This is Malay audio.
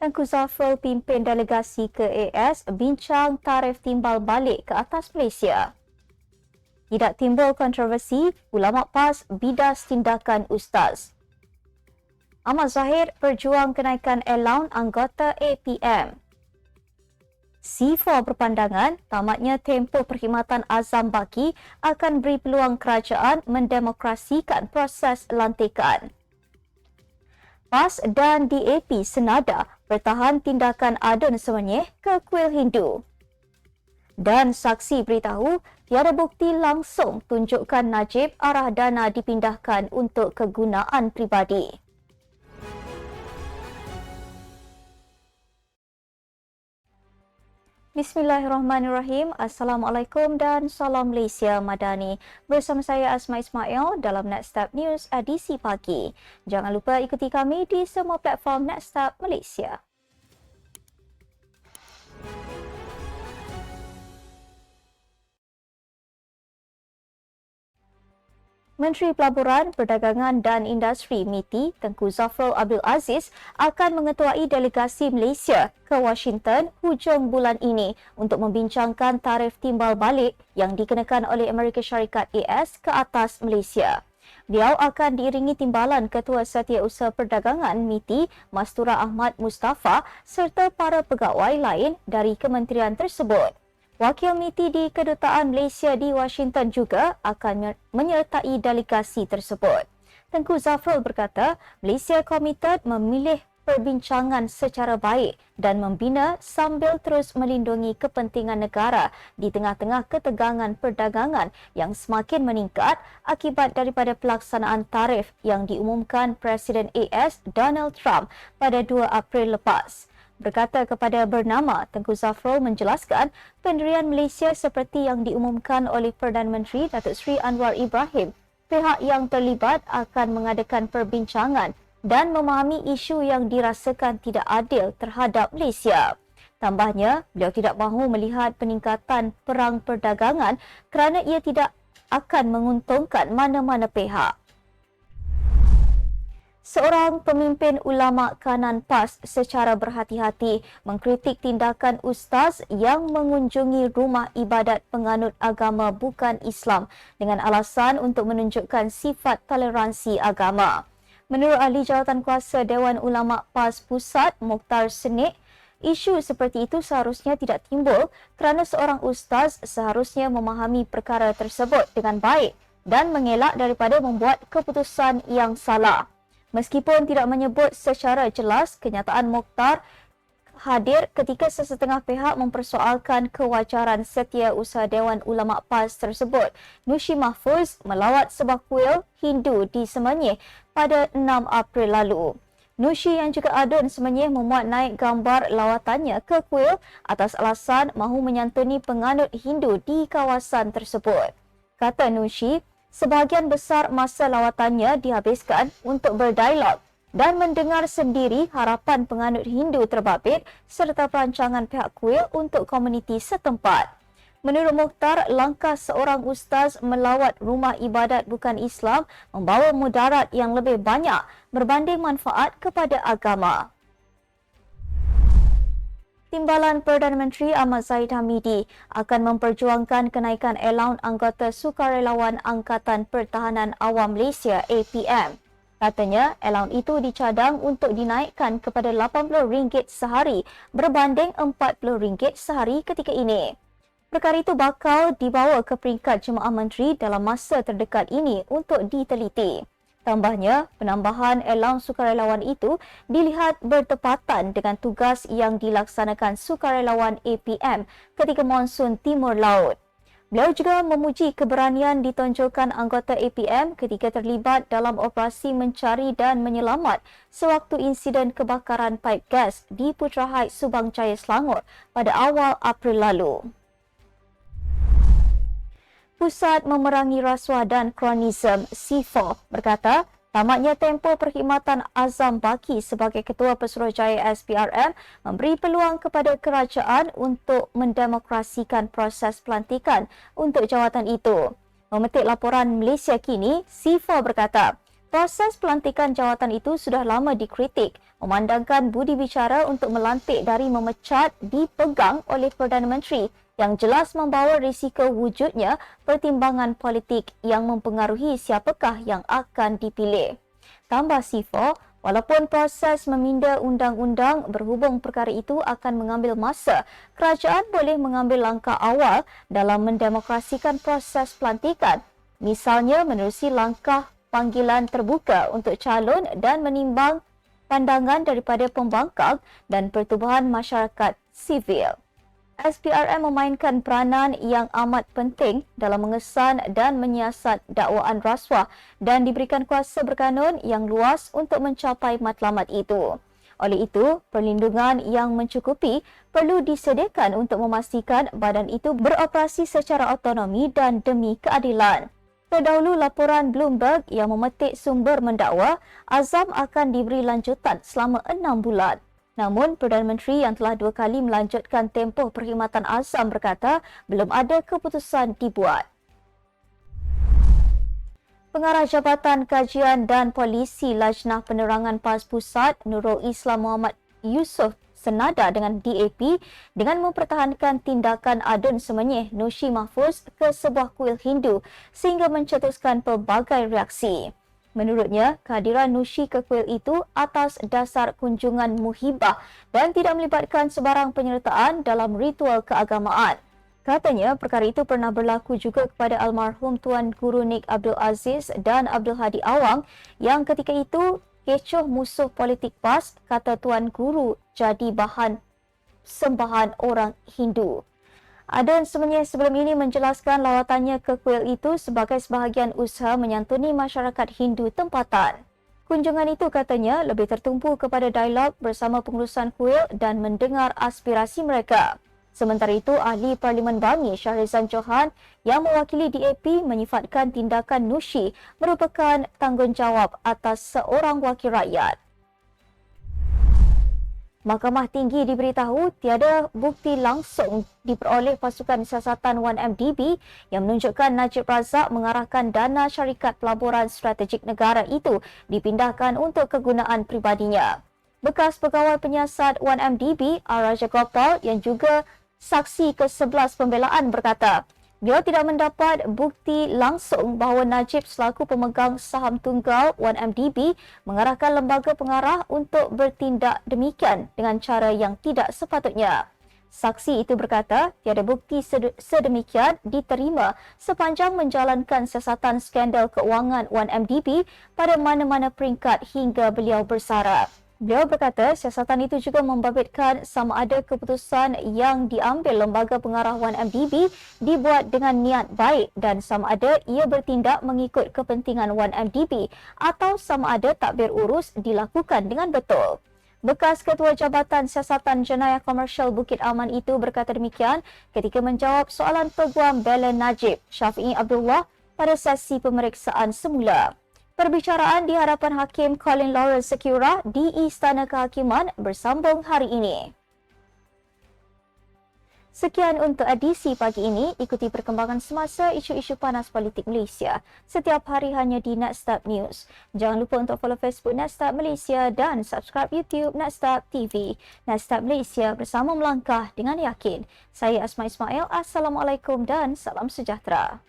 Tengku Zafrul pimpin delegasi ke AS bincang tarif timbal balik ke atas Malaysia. Tidak timbul kontroversi, ulama PAS bidas tindakan ustaz. Ahmad Zahir berjuang kenaikan allowance anggota APM. C4 berpandangan tamatnya tempoh perkhidmatan Azam Baki akan beri peluang kerajaan mendemokrasikan proses lantikan. PAS dan DAP senada bertahan tindakan adun semenyih ke kuil Hindu. Dan saksi beritahu tiada bukti langsung tunjukkan Najib arah dana dipindahkan untuk kegunaan pribadi. Bismillahirrahmanirrahim. Assalamualaikum dan salam Malaysia Madani. Bersama saya Asma Ismail dalam Next Step News edisi pagi. Jangan lupa ikuti kami di semua platform Next Step Malaysia. Menteri Pelaburan, Perdagangan dan Industri MITI Tengku Zafrul Abdul Aziz akan mengetuai delegasi Malaysia ke Washington hujung bulan ini untuk membincangkan tarif timbal balik yang dikenakan oleh Amerika Syarikat AS ke atas Malaysia. Beliau akan diiringi timbalan Ketua Setiausaha Perdagangan MITI Mastura Ahmad Mustafa serta para pegawai lain dari kementerian tersebut. Wakil MITI di Kedutaan Malaysia di Washington juga akan menyertai delegasi tersebut. Tengku Zafrul berkata, Malaysia komited memilih perbincangan secara baik dan membina sambil terus melindungi kepentingan negara di tengah-tengah ketegangan perdagangan yang semakin meningkat akibat daripada pelaksanaan tarif yang diumumkan Presiden AS Donald Trump pada 2 April lepas. Berkata kepada bernama, Tengku Zafrul menjelaskan pendirian Malaysia seperti yang diumumkan oleh Perdana Menteri Datuk Seri Anwar Ibrahim. Pihak yang terlibat akan mengadakan perbincangan dan memahami isu yang dirasakan tidak adil terhadap Malaysia. Tambahnya, beliau tidak mahu melihat peningkatan perang perdagangan kerana ia tidak akan menguntungkan mana-mana pihak. Seorang pemimpin ulama kanan PAS secara berhati-hati mengkritik tindakan ustaz yang mengunjungi rumah ibadat penganut agama bukan Islam dengan alasan untuk menunjukkan sifat toleransi agama. Menurut ahli jawatan kuasa Dewan Ulama PAS Pusat Mukhtar Senik, isu seperti itu seharusnya tidak timbul kerana seorang ustaz seharusnya memahami perkara tersebut dengan baik dan mengelak daripada membuat keputusan yang salah. Meskipun tidak menyebut secara jelas, kenyataan Mokhtar hadir ketika sesetengah pihak mempersoalkan kewajaran setiausaha Dewan Ulama PAS tersebut. Nushi Mahfuz melawat sebuah kuil Hindu di Semenyih pada 6 April lalu. Nushi yang juga adun Semenyih memuat naik gambar lawatannya ke kuil atas alasan mahu menyantuni penganut Hindu di kawasan tersebut. Kata Nushi, sebahagian besar masa lawatannya dihabiskan untuk berdialog dan mendengar sendiri harapan penganut Hindu terbabit serta perancangan pihak kuil untuk komuniti setempat. Menurut Mukhtar, langkah seorang ustaz melawat rumah ibadat bukan Islam membawa mudarat yang lebih banyak berbanding manfaat kepada agama. Timbalan Perdana Menteri Ahmad Zahid Hamidi akan memperjuangkan kenaikan allowance anggota sukarelawan Angkatan Pertahanan Awam Malaysia APM. Katanya, allowance itu dicadang untuk dinaikkan kepada RM80 sehari berbanding RM40 sehari ketika ini. Perkara itu bakal dibawa ke peringkat Jemaah Menteri dalam masa terdekat ini untuk diteliti. Tambahnya, penambahan allowance sukarelawan itu dilihat bertepatan dengan tugas yang dilaksanakan sukarelawan APM ketika monsun Timur Laut. Beliau juga memuji keberanian ditonjolkan anggota APM ketika terlibat dalam operasi mencari dan menyelamat sewaktu insiden kebakaran paip gas di Putra Heights, Subang Jaya, Selangor pada awal April lalu. Pusat Memerangi Rasuah dan Kronism C4 berkata, tamatnya tempoh perkhidmatan Azam Baki sebagai Ketua Pesuruhjaya SPRM memberi peluang kepada kerajaan untuk mendemokrasikan proses pelantikan untuk jawatan itu. Memetik laporan Malaysia kini, C4 berkata, proses pelantikan jawatan itu sudah lama dikritik memandangkan budi bicara untuk melantik dari memecat dipegang oleh Perdana Menteri yang jelas membawa risiko wujudnya pertimbangan politik yang mempengaruhi siapakah yang akan dipilih. Tambah Sifo, Walaupun proses meminda undang-undang berhubung perkara itu akan mengambil masa, kerajaan boleh mengambil langkah awal dalam mendemokrasikan proses pelantikan. Misalnya menerusi langkah panggilan terbuka untuk calon dan menimbang pandangan daripada pembangkang dan pertubuhan masyarakat sivil. SPRM memainkan peranan yang amat penting dalam mengesan dan menyiasat dakwaan rasuah dan diberikan kuasa berkanun yang luas untuk mencapai matlamat itu. Oleh itu, perlindungan yang mencukupi perlu disediakan untuk memastikan badan itu beroperasi secara autonomi dan demi keadilan. Terdahulu laporan Bloomberg yang memetik sumber mendakwa, Azam akan diberi lanjutan selama enam bulan. Namun, Perdana Menteri yang telah dua kali melanjutkan tempoh perkhidmatan Azam berkata belum ada keputusan dibuat. Pengarah Jabatan Kajian dan Polisi Lajnah Penerangan PAS Pusat Nurul Islam Muhammad Yusof senada dengan DAP dengan mempertahankan tindakan adun semenyih Nushi Mahfuz ke sebuah kuil Hindu sehingga mencetuskan pelbagai reaksi. Menurutnya, kehadiran Nushi ke kuil itu atas dasar kunjungan muhibah dan tidak melibatkan sebarang penyertaan dalam ritual keagamaan. Katanya, perkara itu pernah berlaku juga kepada almarhum Tuan Guru Nik Abdul Aziz dan Abdul Hadi Awang yang ketika itu kecoh musuh politik PAS kata Tuan Guru jadi bahan sembahan orang Hindu. Adan sebenarnya sebelum ini menjelaskan lawatannya ke kuil itu sebagai sebahagian usaha menyantuni masyarakat Hindu tempatan. Kunjungan itu katanya lebih tertumpu kepada dialog bersama pengurusan kuil dan mendengar aspirasi mereka. Sementara itu, ahli Parlimen Bangi Syahrizan Johan yang mewakili DAP menyifatkan tindakan Nushi merupakan tanggungjawab atas seorang wakil rakyat. Mahkamah Tinggi diberitahu tiada bukti langsung diperoleh pasukan siasatan 1MDB yang menunjukkan Najib Razak mengarahkan dana syarikat pelaburan strategik negara itu dipindahkan untuk kegunaan pribadinya. Bekas pegawai penyiasat 1MDB, Araja Gopal yang juga saksi ke-11 pembelaan berkata, dia tidak mendapat bukti langsung bahawa Najib selaku pemegang saham tunggal 1MDB mengarahkan lembaga pengarah untuk bertindak demikian dengan cara yang tidak sepatutnya. Saksi itu berkata, tiada bukti sedemikian diterima sepanjang menjalankan siasatan skandal keuangan 1MDB pada mana-mana peringkat hingga beliau bersara. Beliau berkata siasatan itu juga membabitkan sama ada keputusan yang diambil lembaga pengarah 1MDB dibuat dengan niat baik dan sama ada ia bertindak mengikut kepentingan 1MDB atau sama ada takbir urus dilakukan dengan betul. Bekas Ketua Jabatan Siasatan Jenayah Komersial Bukit Aman itu berkata demikian ketika menjawab soalan Peguam Bela Najib Syafi'i Abdullah pada sesi pemeriksaan semula. Perbicaraan di hadapan Hakim Colin Lawrence Secura di Istana Kehakiman bersambung hari ini. Sekian untuk edisi pagi ini. Ikuti perkembangan semasa isu-isu panas politik Malaysia setiap hari hanya di Netstab News. Jangan lupa untuk follow Facebook Netstab Malaysia dan subscribe YouTube Netstab TV. Netstab Malaysia bersama melangkah dengan yakin. Saya Asma Ismail. Assalamualaikum dan salam sejahtera.